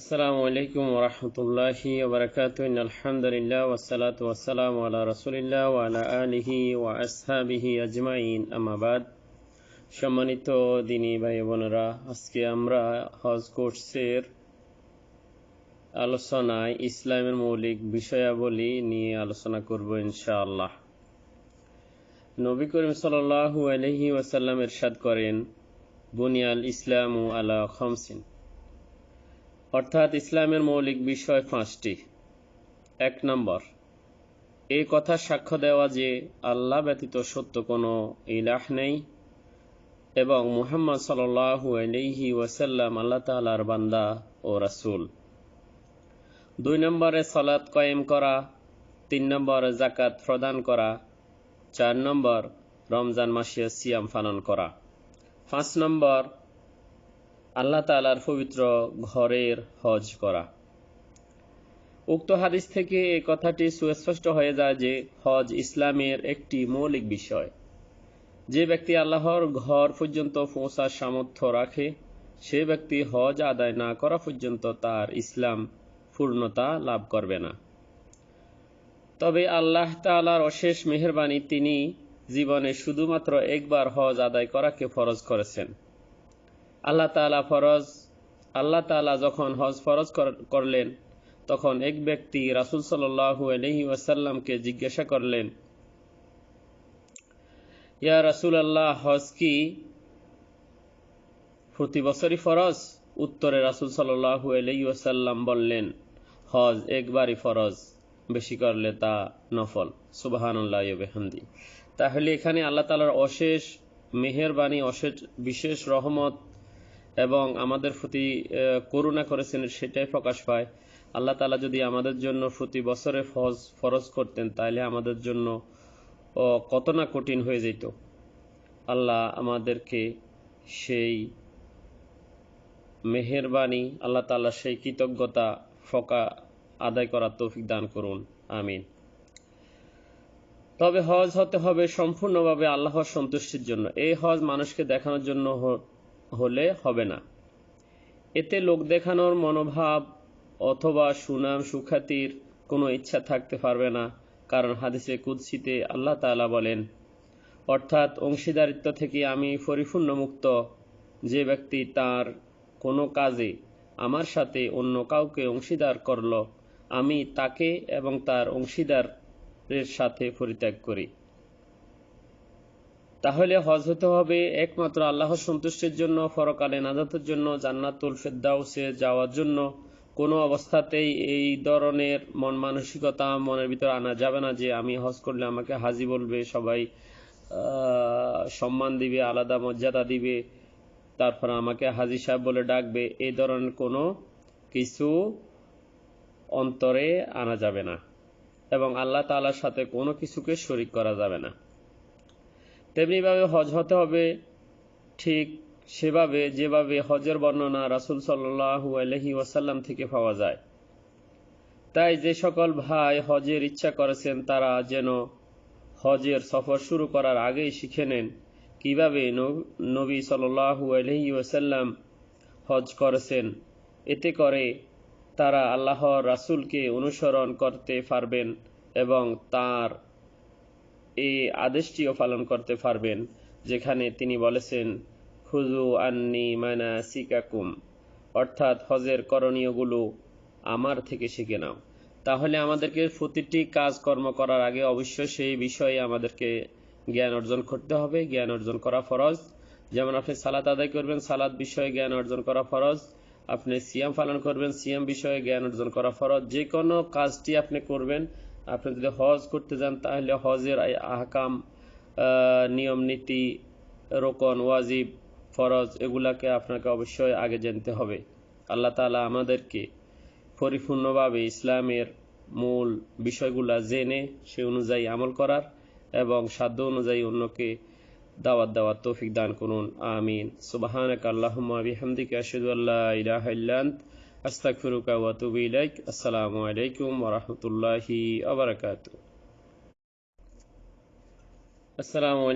আসসালামু আলাইকুম ওরহমতুল্লাহি ওবরাকাতু আলহামদুলিল্লাহ ওয়াসসালাতু ওয়াসসালামু আলা রাসূলিল্লাহ ওয়া আলা আলিহি ওয়া আসহাবিহি আজমাইন। আমাবাদ সম্মানিত দিনী ভাই বোনেরা, আজকে আমরা হজ কোর্সের আলোচনায় ইসলামের মৌলিক বিষয়াবলী নিয়ে আলোচনা করব ইনশাআল্লাহ। নবী করিম সাল্লাল্লাহু আলাইহি ওয়াসাল্লাম ইরশাদ করেন, বুনিয়াল ইসলামু আলা খামসিন। অর্থাৎ ইসলামের মৌলিক বিষয় পাঁচটি। এক নম্বর এই কথা সাক্ষ্য দেওয়া যে আল্লাহ ব্যতীত সত্য কোনো ইলাহ নেই এবং মুহাম্মদ সাল্লু ওয়াসাল্লাম আল্লাহ তালার বান্দা ও রাসুল। দুই নম্বরে সলাৎ কয়েম করা, তিন নম্বরে জাকাত প্রদান করা, চার নম্বর রমজান মাসে সিয়াম পালন করা। পাঁচ নম্বর আল্লাহ তালার পবিত্র ঘরের হজ করা। উক্ত হাদিস থেকে এই কথাটি সুস্পষ্ট হয়ে যায় যে হজ ইসলামের একটি মৌলিক বিষয়। যে ব্যক্তি আল্লাহর ঘর পর্যন্ত পৌঁছার সামর্থ্য রাখে, সে ব্যক্তি হজ আদায় না করা পর্যন্ত তার ইসলাম পূর্ণতা লাভ করবে না। তবে আল্লাহ তালার অশেষ মেহরবানি তিনি জীবনে শুধুমাত্র একবার হজ আদায় করাকে ফরজ করেছেন। আল্লাহ তালা ফরজ, আল্লাহ তালা যখন হজ ফরজ করলেন, তখন এক ব্যক্তি রাসুল সাল্লাহু আলহি ওয়াসাল্লামকে জিজ্ঞাসা করলেন, ইয়া রাসুল আল্লাহ হজ কি প্রতি বছরই ফরজ? উত্তরে রাসুল সাল্লাহু আলহি ওয়াসাল্লাম বললেন, হজ একবারই ফরজ, বেশি করলে তা নফল। সুবাহান্লাহ বেহান্দি তাহলে এখানে আল্লাহ তালার অশেষ মেহেরবাণী অশেষ বিশেষ রহমত এবং আমাদের প্রতি করুণা করেছেন, সেটাই প্রকাশ পায়। আল্লাহ তালা যদি আমাদের জন্য প্রতি বছরে ফজ ফরজ করতেন তাহলে আমাদের জন্য কত না কঠিন হয়ে যেত। আল্লাহ আমাদেরকে সেই মেহেরবানি আল্লাহ তালা সেই কৃতজ্ঞতা ফকা আদায় করার তৌফিক দান করুন। আমিন। তবে হজ হতে হবে সম্পূর্ণভাবে আল্লাহর সন্তুষ্টির জন্য। এই হজ মানুষকে দেখানোর জন্য হলে হবে না। এতে লোক দেখানোর মনোভাব অথবা সুনাম, সুখ্যাতির কোনো ইচ্ছা থাকতে পারবে না, কারণ হাদিসে কুৎসিতে আল্লাহ তালা বলেন, অর্থাৎ অংশীদারিত্ব থেকে আমি পরিপূর্ণ মুক্ত যে ব্যক্তি তার কোনো কাজে আমার সাথে অন্য কাউকে অংশীদার করল, আমি তাকে এবং তার অংশীদারের সাথে পরিত্যাগ করি। তাহলে হজ হতে হবে একমাত্র আল্লাহর সন্তুষ্টির জন্য ফরকালে নাজাতের জন্য, জান্নাতুল ফেদ্দাউসে যাওয়ার জন্য। কোনো অবস্থাতেই এই ধরনের মন মানসিকতা মনের ভিতরে আনা যাবে না যে আমি হজ করলে আমাকে হাজি বলবে, সবাই সম্মান দিবে, আলাদা মর্যাদা দিবে, তারপর আমাকে হাজি সাহেব বলে ডাকবে। এই ধরনের কোনো কিছু অন্তরে আনা যাবে না এবং আল্লাহ তালার সাথে কোনো কিছুকে শরিক করা যাবে না। তেমনিভাবে হজ হতে হবে। ঠিক সেভাবে, যেভাবে হজের বর্ণনা রাসুল সাল্লু আলহি ওয়াসাল্লাম থেকে পাওয়া যায়। তাই যে সকল ভাই হজের ইচ্ছা করেছেন, তারা যেন হজের সফর শুরু করার আগেই শিখে নেন কীভাবে নবী সাল্লু আলহি ওয়াসাল্লাম হজ করেছেন। এতে করে তারা আল্লাহর রাসুলকে অনুসরণ করতে পারবেন এবং তার এই আদেশটিও পালন করতে পারবেন, যেখানে তিনি বলেছেন খুজু আন্নি মানা সিকাকুম অর্থাৎ হজের করণীয়গুলো আমার থেকে শিখে নাও। তাহলে আমাদেরকে প্রতিটি কাজকর্ম করার আগে অবশ্যই সেই বিষয়ে আমাদেরকে জ্ঞান অর্জন করতে হবে। জ্ঞান অর্জন করা ফরজ। যেমন আপনি সালাত আদায় করবেন সালাদ বিষয়ে জ্ঞান অর্জন করা ফরজ। আপনি সিয়াম পালন করবেন, সিয়াম বিষয়ে জ্ঞান অর্জন করা ফরজ। যে কোনো কাজটি আপনি করবেন আপনি যদি হজ করতে যান, তাহলে হজের আহকাম নিয়ম, নীতি, রোকন, ওয়াজিব, ফরজ, এগুলাকে আপনাকে অবশ্যই আগে জানতে হবে। আল্লাহ তালা আমাদেরকে পরিপূর্ণভাবে ইসলামের মূল বিষয়গুলা জেনে, সে অনুযায়ী আমল করার এবং সাধ্য অনুযায়ী অন্যকে দাওয়াত দেওয়ার তৌফিক দান করুন। আমিন। সুবাহানক আল্লাহুম্মা বিহামদিকা আশহাদু আল্লা ইলাহা আন্ত আস্তাগফিরুকা ওয়া আতুবু ইলাইক আসসালামু আলাইকুম